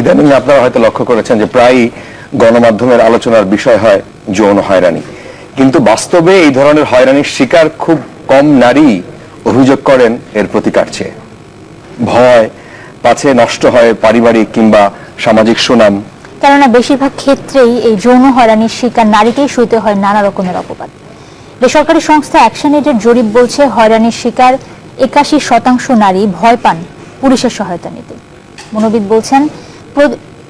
ইদানিং আপনারা হয়তো লক্ষ্য করেছেন যে প্রায়ই গণমাধ্যমের আলোচনার বিষয় হয় যৌন হয়রানি। কিন্তু বাস্তবে এই ধরনের হয়রানির শিকার খুব কম নারী অভিযোগ করেন এর প্রতিকার চেয়ে। ভয়, পাছে নষ্ট হয় পারিবারিক কিংবা সামাজিক সুনাম। কেননা বেশিরভাগ ক্ষেত্রেই এই যৌন হয়রানির শিকার নারীকেই সইতে হয় নানা রকমের অপবাদ। বেসরকারি সংস্থা অ্যাকশন এডের জরিপ বলছে হয়রানির শিকার একাশি শতাংশ নারী ভয় পান পুলিশের সহায়তা নিতে। মনোবিদ বলছেন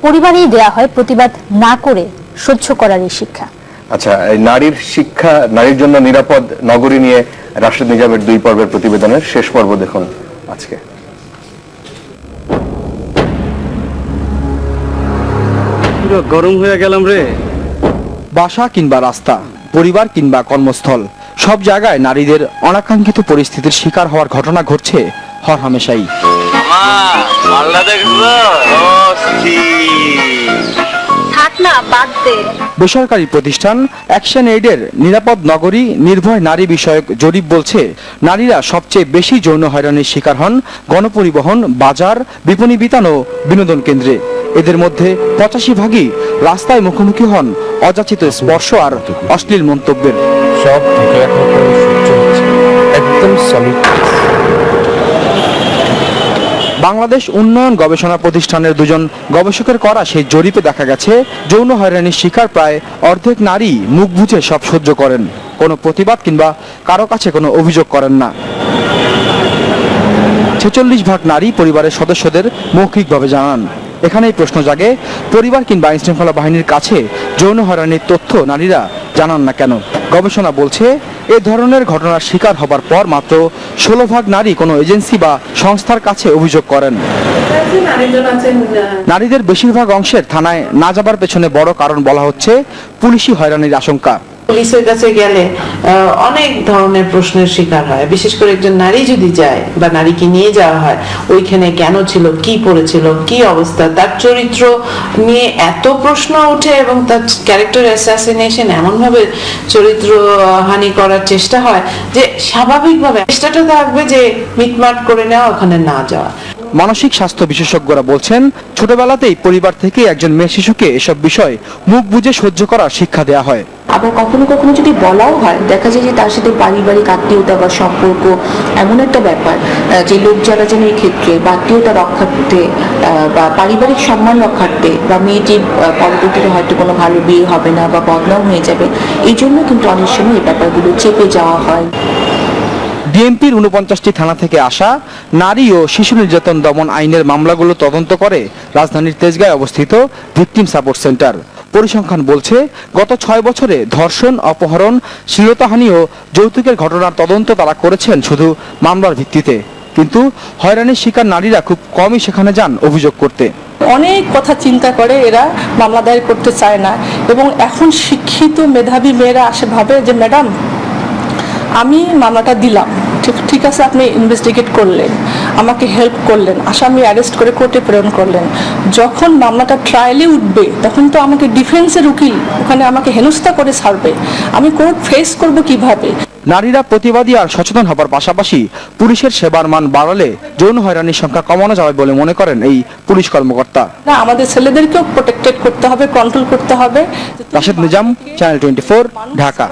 পরিবারেই দেয়া হয় প্রতিবাদ না করে সহ্য করার এই শিক্ষা। আচ্ছা এই নারীর শিক্ষা নারীর জন্য নিরাপদ নগরী নিয়ে রাশেদ নিজামের দুই পর্বের প্রতিবেদনের শেষ পর্ব দেখুন আজকে। পুরো গরম হয়ে গেলাম রে। বাসা কিংবা রাস্তা পরিবার কিংবা কর্মস্থল সব জায়গায় নারীদের অনাকাঙ্ক্ষিত পরিস্থিতির শিকার হওয়ার ঘটনা ঘটছে হরহামেশাই। মালটা দেখছ? থাক না বাদ দে। বেসরকারি প্রতিষ্ঠান অ্যাকশন এইডের নিরাপদ নগরী নির্ভয় নারী বিষয়ক জরিপ বলছে নারীরা সবচেয়ে বেশি যৌন হয়রানির শিকার হন গণপরিবহন বাজার বিপণী বিতান ও বিনোদন কেন্দ্রে। এদের মধ্যে পঁচাশি ভাগই রাস্তায় মুখোমুখি হন অযাচিত স্পর্শ আর অশ্লীল মন্তব্যের। সব একদম সলিড বাংলাদেশ উন্নয়ন গবেষণা প্রতিষ্ঠানের দুজন গবেষকের করা সেই জরিপে দেখা গেছে, যৌন হয়রানির শিকার প্রায় অর্ধেক নারী মুখ বুঝে সব সহ্য করেন। কোনো প্রতিবাদ কিংবা কারও কাছে কোনো অভিযোগ করেন না। ছেচল্লিশ ভাগ নারী পরিবারের সদস্যদের মৌখিকভাবে জানান। এখানেই প্রশ্ন জাগে, পরিবার কিংবা আইন শৃঙ্খলা বাহিনীর কাছে যৌন হয়রানির তথ্য নারীরা জানান না কেন? গবেষণা বলছে এ ধরনের ঘটনার শিকার হবার পর মাত্র ষোলো ভাগ নারী কোনো এজেন্সি বা সংস্থার কাছে অভিযোগ করেন। নারীদের বেশিরভাগ অংশের থানায় না যাবার পেছনে বড় কারণ বলা হচ্ছে পুলিশি হয়রানির আশঙ্কা। পুলিশের কাছে গেলে অনেক ধরনের প্রশ্নের শিকার হয়। বিশেষ করে একজন নারী যদি যায় বা নারীকে নিয়ে যাওয়া হয়, ওইখানে কেন ছিল, কি পড়েছিল, কি অবস্থা, তার চরিত্র নিয়ে এত প্রশ্ন ওঠে এবং তার ক্যারেক্টার অ্যাসাসিনেশন এমনভাবে চরিত্র হানি করার চেষ্টা হয় যে স্বাভাবিকভাবে চেষ্টাটা থাকবে যে মিটমাট করে নেওয়া, ওখানে না যাওয়া। মানসিক স্বাস্থ্য বিশেষজ্ঞরা বলছেন, ছোটবেলাতেই পরিবার থেকে একজন মেয়ে শিশুকে এসব বিষয় মুখ বুঝে সহ্য করার শিক্ষা দেওয়া হয়। আবার কখনো কখনো যদি বলাও হয়, দেখা যায় যে তার সাথে পারিবারিক আত্মীয়তা বা সম্পর্ক এমন একটা ব্যাপার যে লোক যারা যেন এই ক্ষেত্রে বা আত্মীয়তা রক্ষার্থে বা পারিবারিক সম্মান রক্ষার্থে বা মেয়েটি পরবর্তীতে হয়তো কোনো ভালো বিয়ে হবে না বা বদনাম হয়ে যাবে, এই জন্য কিন্তু অনেক সময় এই ব্যাপারগুলো চেপে যাওয়া হয়। ডিএমপির উনপঞ্চাশটি থানা থেকে আসা নারী ও শিশু নির্যাতন দমন আইনের মামলাগুলো তদন্ত করে রাজধানীর তেজগাঁয় অবস্থিত ভিকটিম সাপোর্ট সেন্টার। পরিসংখ্যান বলছে, গত ছয় বছরে ধর্ষণ, অপহরণ, শ্লীলতাহানি ও যৌতুকের ঘটনার তদন্ত তারা করেছেন শুধু মামলার ভিত্তিতে। কিন্তু হয়রানির শিকার নারীরা খুব কমই সেখানে যান অভিযোগ করতে। অনেক কথা চিন্তা করে এরা মামলা দায়ের করতে চায় না এবং এখন শিক্ষিত মেধাবী মেয়েরা আসে ভাবে যে, ম্যাডাম, আমি মামলাটা দিলাম। ঠিক আছে আপনি ইনভেস্টিগেট করলেন আমাকে হেল্প করলেন আসামি অ্যারেস্ট করে কোর্টে প্রেরণ করলেন। যখন মামলাটা ট্রায়ালে উঠবে তখন তো আমাকে ডিফেন্সের উকিল ওখানে আমাকে হেনস্থা করে ছাড়বে। আমি কোর্ট ফেস করব কীভাবে? নারীরা প্রতিবাদী আর সচেতন হবার পাশাপাশি পুলিশের সেবার মান বাড়ালে যৌন হয়রানির সংখ্যা কমানো যাবে বলে মনে করেন এই পুলিশ কর্মকর্তা। না আমাদের ছেলেদেরকেও প্রোটেক্টেড করতে হবে কন্ট্রোল করতে হবে। Rashed Nizam channel twenty Dhaka.